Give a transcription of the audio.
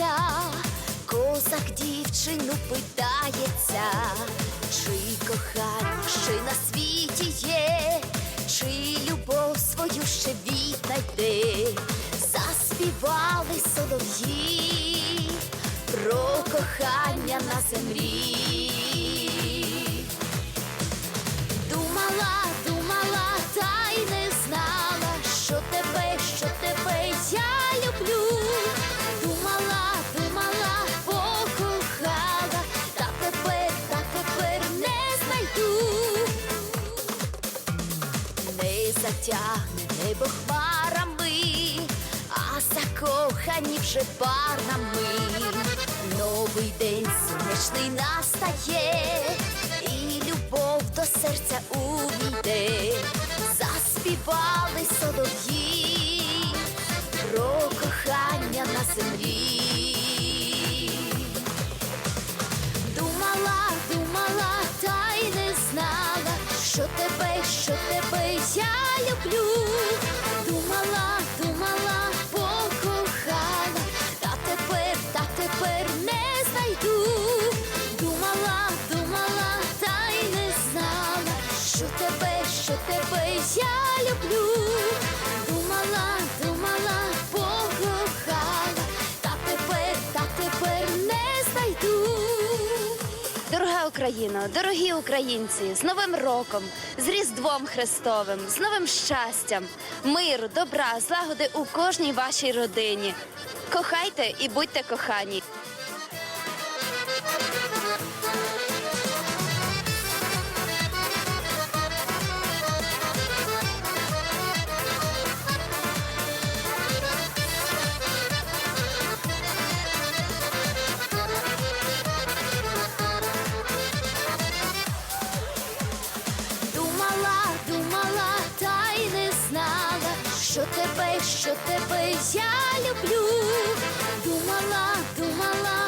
сміється, козак дівчину питається, чи кохання ще на світі є, чи любов свою ще віднайде, заспівали солов'ї про кохання на землі. Не затягне небо хмарами, а закохані вже парнами. Новий день сонячний настає, і любов до серця увійде. Заспівали солов'ї про кохання на землі. Україно, дорогі українці, з Новим роком, з Різдвом Христовим, з новим щастям, миру, добра, злагоди у кожній вашій родині. Кохайте і будьте кохані. Що тебе, що тебе я люблю. Думала, думала,